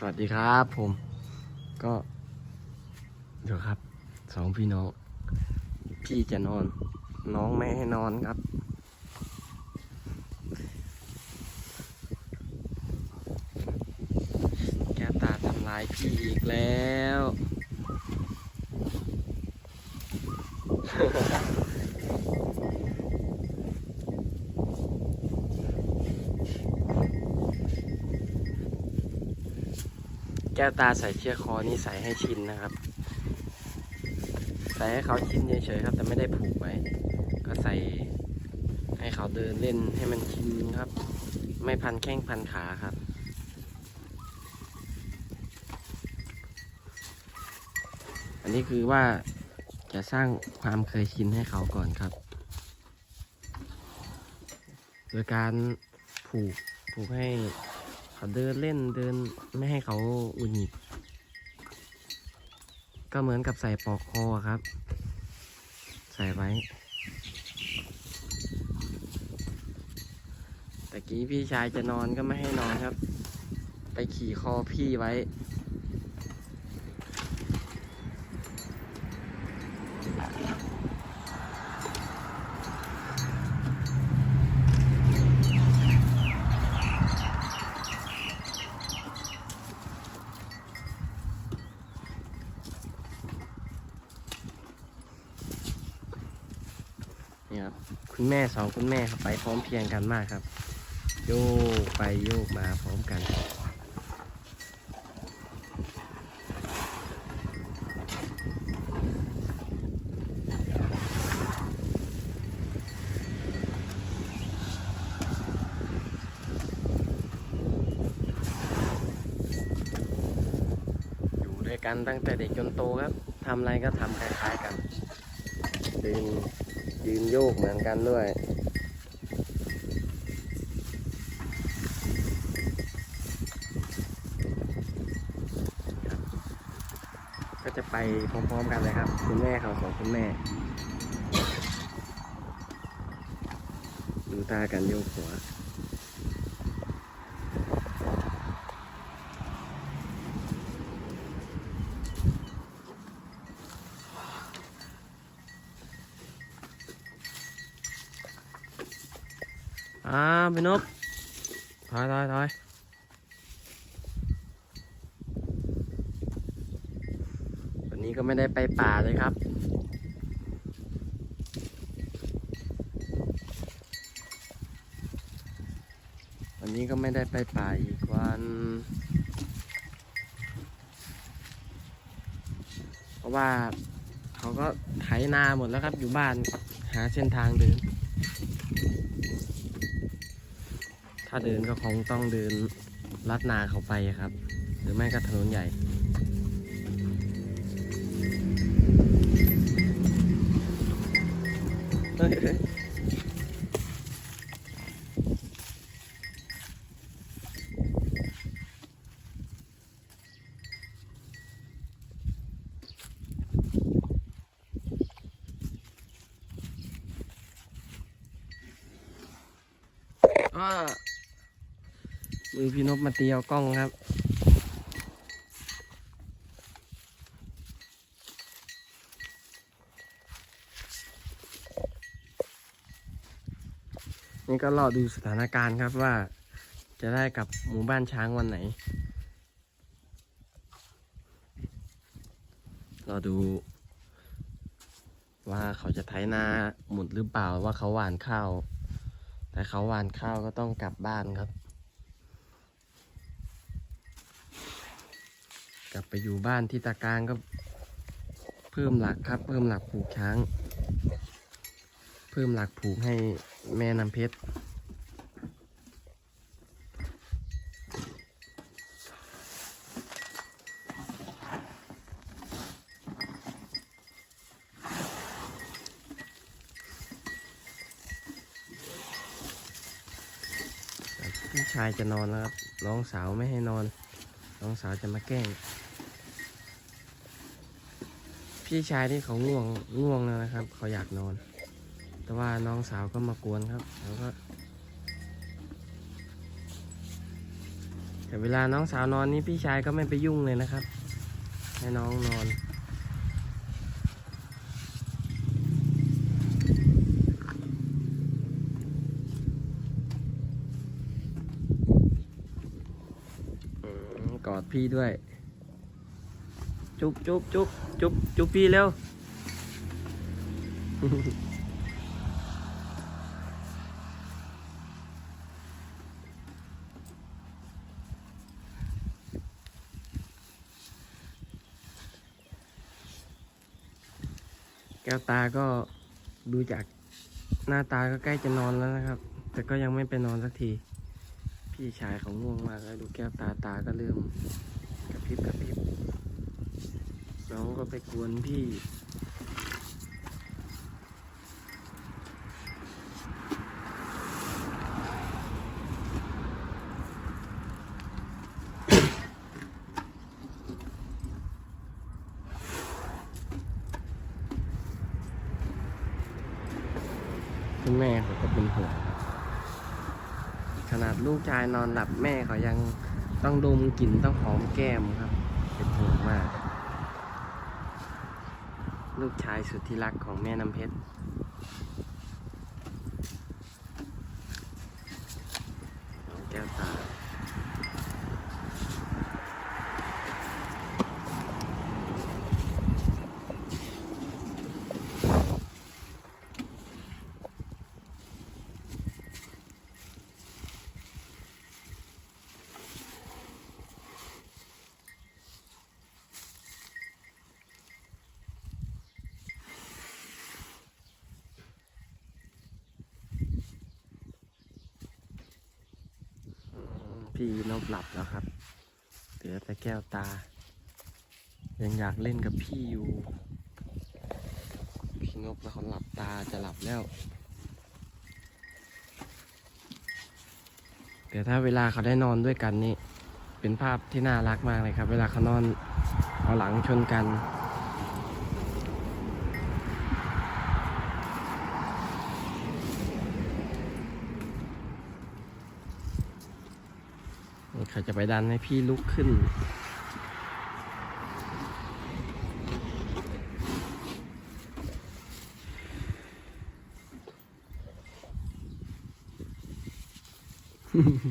สวัสดีครับผมก็เดี๋ยวครับสองพี่น้อง พี่จะนอน น้องไม่ให้นอนครับ แกตาทำลายพี่อีกแล้ว แก้วตาใส่เชือกคอนี่ใส่ให้ชินนะครับ ใส่ให้เขาชินเฉยๆครับ แต่ไม่ได้ผูกไว้ ก็ใส่ให้เขาเดินเล่นให้มันชินครับ ไม่พันแข้งพันขาครับอันนี้คือว่าจะสร้างความเคยชินให้เขาก่อนครับ โดยการผูกผูกให้ เขาเดินเล่นเดินไม่ให้เขาอุนหิดก็เหมือนกับใส่ปลอกคอครับ ใส่ไว้แต่กี้พี่ชายจะนอนก็ไม่ให้นอนครับ ไปขี่คอพี่ไว้ นี่ คุณแม่สองคุณแม่ครับไปพร้อมเพียงกันมากครับ โยกไปโยกมาพร้อมกันอยู่ด้วยกันตั้งแต่เด็กจนโตครับ ทำอะไรก็ทำคล้ายๆกันยืน ยืนโยกเหมือนกันด้วย ก็จะไปพร้อมๆกันเลยครับ คุณแม่เขาสองคุณแม่ ดูตากันโยกหัว อ่าพี่นบถอยถอยถอยวันนี้ก็ไม่ได้ไปป่าเลยครับ วันนี้ก็ไม่ได้ไปป่าอีกวันเพราะว่าเขาก็ไถนาหมดแล้วครับอยู่บ้านหาเส้นทางเดิน ถ้าเดินก็คงต้องเดินลัดนาเขาไปครับ หรือไม่ก็ถนนใหญ่เฮ้ยเฮ้ยอ้า มือพี่นพมาเตียวกล้องครับ นี่ก็รอดูสถานการณ์ครับว่าจะได้กับหมู่บ้านช้างวันไหน รอดูว่าเขาจะไถนาหมุดหรือเปล่าว่าเขาหว่านข้าว แต่เขาหว่านข้าวก็ต้องกลับบ้านครับ ลับไปอยู่บ้านที่ตากางก็เพิ่มหลักครับ เพิ่มหลักผูกช้าง เพิ่มหลักผูกให้แม่น้ำเพชรพี่ชายจะนอนแล้วครับ น้องสาวไม่ให้นอน น้องสาวจะมาแกล้ง พี่ชายที่เขาง่วงง่วงแล้วนะครับ เขาอยากนอน แต่ว่าน้องสาวก็มากวนครับแล้วก็แต่เวลาน้องสาวนอนนี่พี่ชายก็ไม่ไปยุ่งเลยนะครับ ให้น้องนอน กอดพี่ด้วย จุ๊บจุ๊บจุ๊บจุ๊บจุ๊บพี่เร็ว แก้วตาก็ดูจากหน้าตาก็ใกล้จะนอนแล้วนะครับ แต่ก็ยังไม่ไปนอนสักที พี่ชายขาง่วงมากแล้วดูแก้วตาตาก็เริ่มกระพริบกระพริบ น้องก็ไปกวนพี่คุณแม่เขาก็เป็นห่วงขนาดลูกชายนอนหลับแม่เขายังต้องดมกลิ่นต้องหอมแก้มครับ เป็นห่วงมาก ลูกชายสุดที่รักของแม่น้ำเพชร พี่นบหลับแล้วครับ เหลือแต่แก้วตา ยังอยากเล่นกับพี่อยู่ พี่นบแล้วเขาหลับตาจะหลับแล้วแต่ถ้าเวลาเขาได้นอนด้วยกันนี่ เป็นภาพที่น่ารักมากเลยครับ เวลาเขานอนเอาหลังชนกัน เขาจะไปดันให้พี่ลุกขึ้นอื้อหื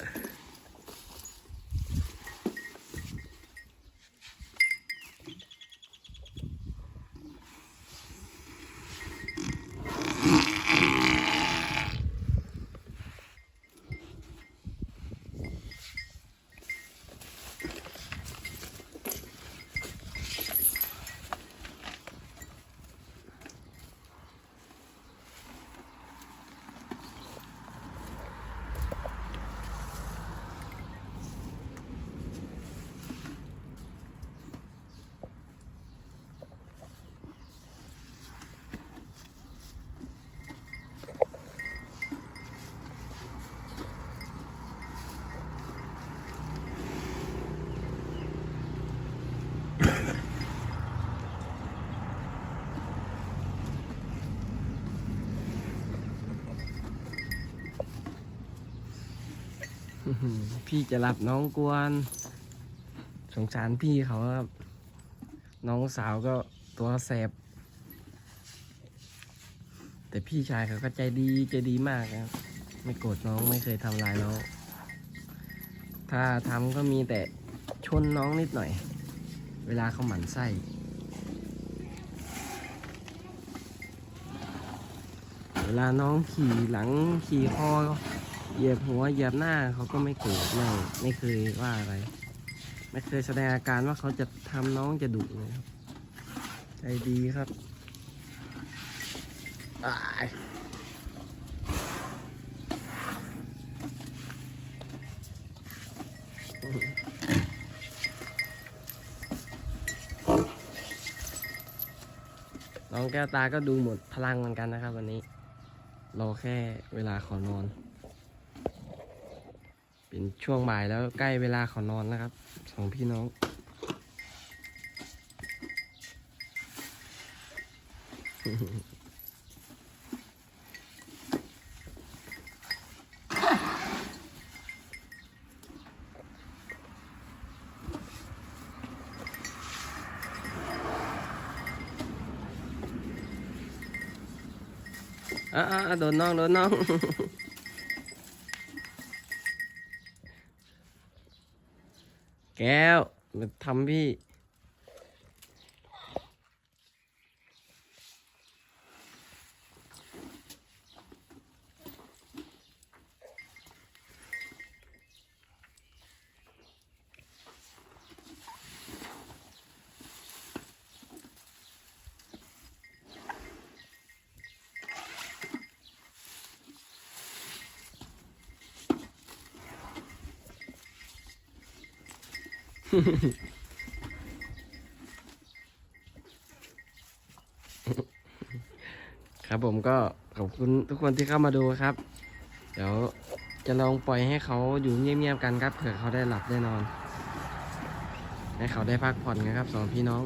พี่จะหลับน้องกวน สงสารพี่เขาครับ น้องสาวก็ตัวแสบ แต่พี่ชายเขาก็ใจดีใจดีมากครับ ไม่โกรธน้องไม่เคยทำร้ายน้อง ถ้าทำก็มีแต่ชนน้องนิดหน่อย เวลาเขาหมั่นไส้เวลาน้องขี่หลังขี่คอ เหยียบหัวเหยียบหน้าเขาก็ไม่โกรธไม่ไม่เคยว่าอะไร ไม่เคยแสดงอาการว่าเขาจะทำน้องจะดุเลยครับ ใจดีครับน้องแก้วตาก็ดูหมดพลังเหมือนกันนะครับ วันนี้รอแค่เวลาขานอน เป็นช่วงบ่ายแล้วใกล้เวลาเขานอนแล้วครับสองพี่น้อง อะอะอะโดนน้อง โดนน้อง แก้วมาทำพี่ ครับผมก็ขอบคุณทุกคนที่เข้ามาดูครับ เดี๋ยวจะลองปล่อยให้เขาอยู่เงียบๆกันครับเผื่อเขาได้หลับได้นอน ให้เขาได้พักผ่อนกันครับสองพี่น้อง